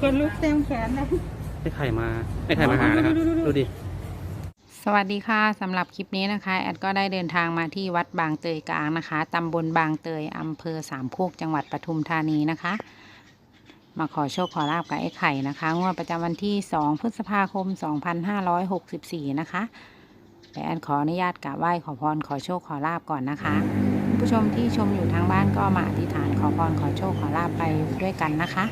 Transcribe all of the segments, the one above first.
คนลุกเต็มแขนเลย ไอ้ไข่มาไอ้ไข่มาหานะครับดูดูดูดูดูดิ สวัสดีค่ะสำหรับคลิปนี้นะคะ แอดก็ได้เดินทางมาที่วัดบางเตยกลางนะคะตำบลบางเตยอำเภอสามโคกจังหวัดปทุมธานีนะคะ มาขอโชคขอลาบกับไอ้ไข่นะคะงวดประจำวันที่ 2 พฤษภาคม 2564 นะคะแต่แอดขออนุญาตกราบไหว้ขอพรขอโชคขอลาบก่อนนะคะคุณ ผู้ชมที่ชมอยู่ทางบ้านก็มาอธิษฐานขอพรขอโชคขอลาบไปด้วยกันนะคะ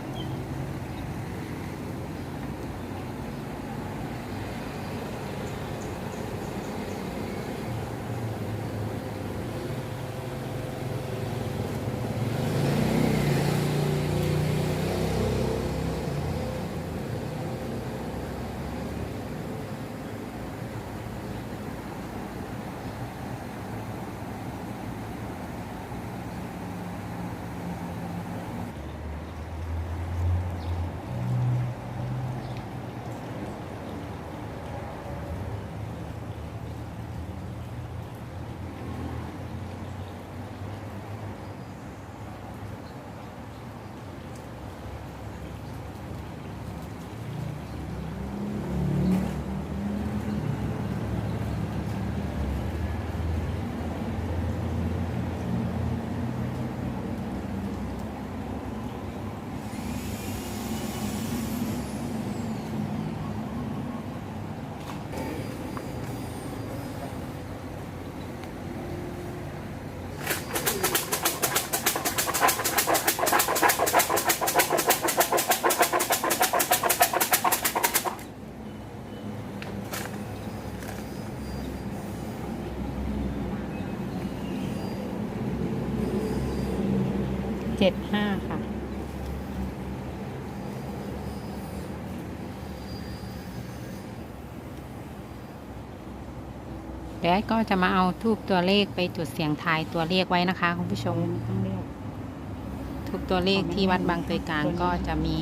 จ็ดห้าค่ะ เดี๋ยวก็จะมาเอาทูบตัวเลขไปจุดเสียงทายตัวเลขไว้นะคะคุณผู้ชมทูบตัวเลขที่วัดบางเตยกลางก็จะมี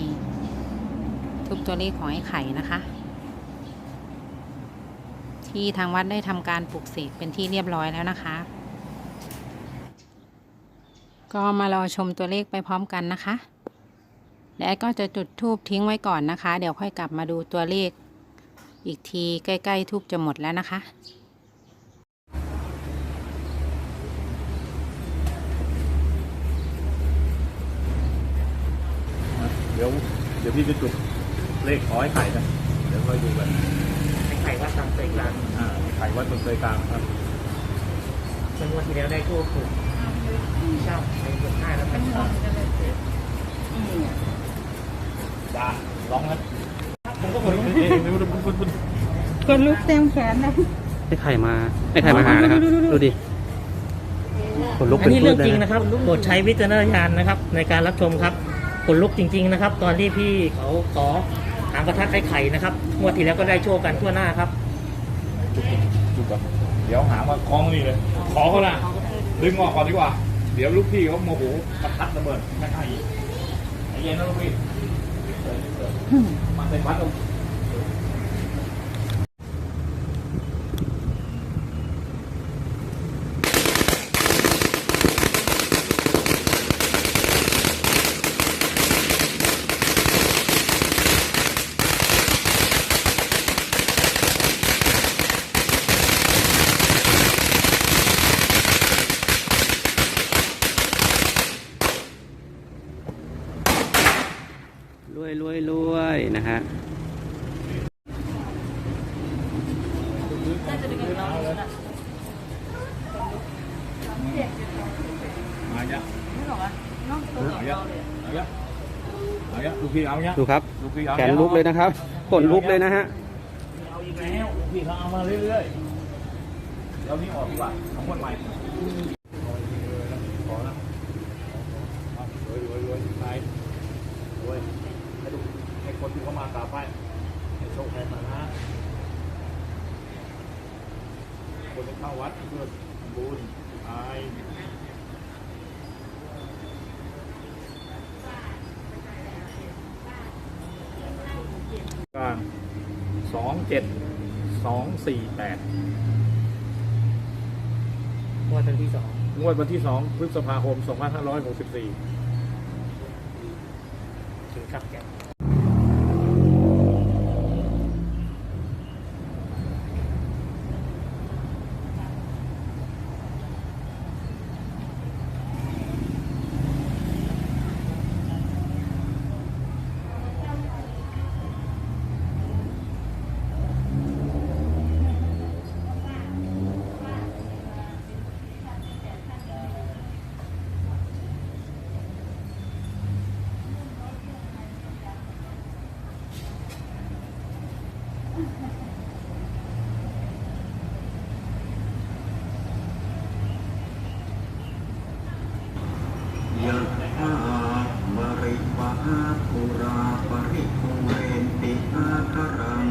ทูบตัวเลขของไอ้ไข่นะคะ ที่ทางวัดได้ทำการปลุกเสกเป็นที่เรียบร้อยแล้วนะคะ ก็มารอชมตัวเลขไปพร้อมกันนะคะ และก็จะจุดทูบทิ้งไว้ก่อนนะคะ เดี๋ยวค่อยกลับมาดูตัวเลข อีกทีใกล้ๆทูบจะหมดแล้วนะคะเดี๋ยวเดี๋ยวพี่จะจุดเลขขอให้ไข่นะเดี๋ยวค่อยดูกันไอ้ไข่วัดตามใจกลางอ่าไข่วัดบนเตยกลางครับเมื่อวันที่แล้วได้ทั่วถูก เช่าในบนห้าแล้วกันครับจ้าลองนะผมก็ผลคนลุกเต็มแขนเลยไอ้ไข่มาไอ้ไข่มาหานะครับ ดูดูดูดูดูดิขนลุกอัเป็นนนี้พืเรื่ชองเลจริยงนะนะครับโปรดใช้วิจารณญาณนะครับ ในการรับชมครับขนลุกจริง ๆนะครับ ตอนที่พี่เขาขอหางประทัดไอ้ไข่นะครับงวดที่แล้วก็ได้โชคกันทั่วหน้าครับ จุดก่อนเดี๋ยวหามาคล้องนี่เลย ขอเขาละ ดึงออกก่อนดีกว่า เดี๋ยวลูกพี่เขาโมโหประทัดระเบิดไม่ให้อีกใจเย็นนะลูกพี่มาเป็นวัดตรง รวยรวยรวยนะฮะ มาเยอะเอาเยอะเอาเยอะเอาเยอะลูกพี่ เอาเยอะดูครับลูกพี่เอาแขนลุกเลยนะครับขนลุกเลยนะฮะเอาอีกแล้วลูกพี่เขาเอามาเรื่อยๆเดี๋ยวนี้ออกดีกว่าของคนใหม่ขอนะรวยรวยรวยไปรวยให้ดูให้คน ที่เขามากราบไหว้ให้โชคให้มานะคนที่เข้าวัดเพื่อทำบุญไปกลางสองเจ็ดสองสี่แปดงวดวันที่สองงวดวันที่สองพฤษภาคมสองพันห้าร้อยหกสิบสี่ครับแก ยะถาวริวหาปุราปริปุเรนติอาคารัง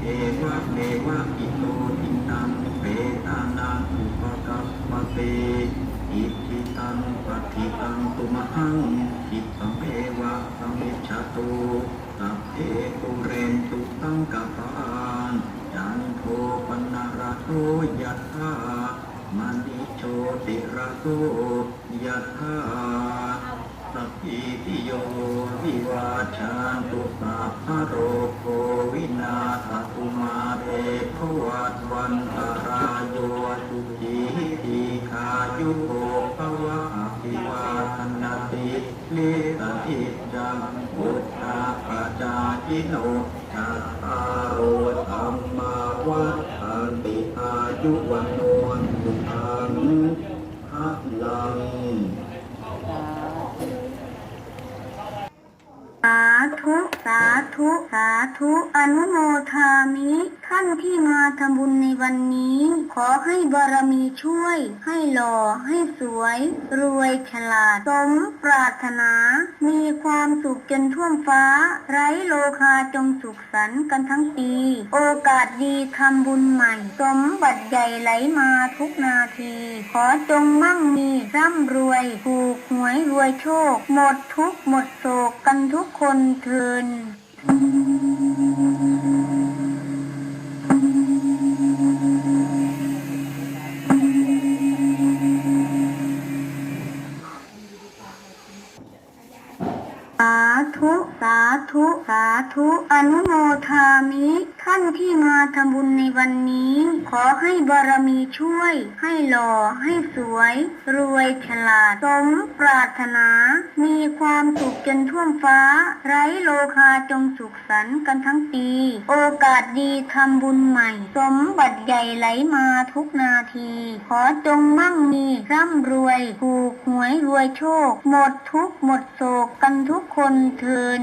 เอวะเมวะอิโตทินังเปตานังอุปกัปปะเตอิทิตังปฏิตังตุมหังอิปะเมวะสมิจฉตุสัพเพปุเร ตยะถามณิโชติระโตยะถาสัพพิติโยวิวาชันตุสัพพโรโควินาศตุมาเรภวัตวันตรายโยสุขีทีขายุโกภวะภิวาทนาติเลสติจังพุทธาปจาจิโนจัตตารโอธรรมาวัน อายุวันโนสุทังพลังสาธุ สาธุ สาธุ อนุโมทามิ ท่านที่มาทำบุญในวันนี้ ขอให้บารมีช่วย ให้หล่อ ให้สวย รวยฉลาด สมปรารถนา มีความสุขจนท่วมฟ้า ไร้โลคาจงสุขสันต์กันทั้งปี โอกาสดีทำบุญใหม่ สมบัติใหญ่ไหลมาทุกนาที ขอจงมั่งมีร่ำรวยถูกหวยรวยโชค หมดทุกหมดโศกกันทุกคนเทินส ธุอนุโมทามิ ท่านที่มาทำบุญในวันนี้ ขอให้บารมีช่วย ให้หล่อ ให้สวย รวยฉลาด สมปรารถนา มีความสุขจนท่วมฟ้า ไร้โลคาจงสุขสันต์กันทั้งปี โอกาสดีทำบุญใหม่ สมบัติใหญ่ไหลมาทุกนาที ขอจงมั่งมีร่ำรวยถูกหวยรวยโชค หมดทุกหมดโศกกันทุกคนเทิน